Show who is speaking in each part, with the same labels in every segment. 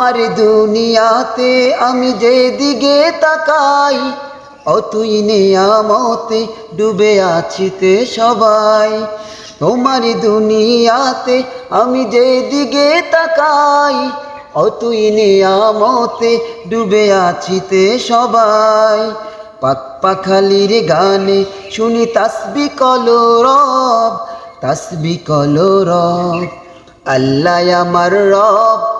Speaker 1: তোমার দুনিয়াতে আমি যে দিকে তাকাই, অতুই নেয়ামতে ডুবে আছিতে সবাই। তোমার দুনিয়াতে আমি যে দিকে তাকাই, অতুই নেয়ামতে ডুবে আছিতে সবাই। পাক পাখালির গানে শুনি তাসবি কলো রব, তাসবি কলো রব। আল্লাহ আমার রব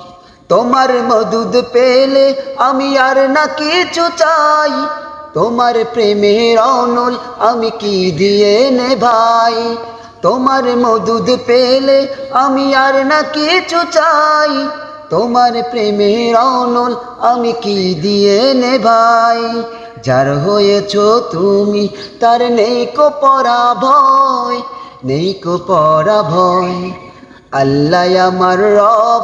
Speaker 1: তোমার মধুদ পেলে আমি আর না কিছু চাই। তোমার প্রেমের অনল আমি কি দিয়ে নে ভাই তোমার মধুদ পেলে আমি আর না কিছু চাই। তোমার প্রেমের অনল আমি কি দিয়ে নে ভাই যার হয়েছ তুমি তার নেই কো পরা ভয় নেই কো পরা ভয় আল্লাহ আমার রব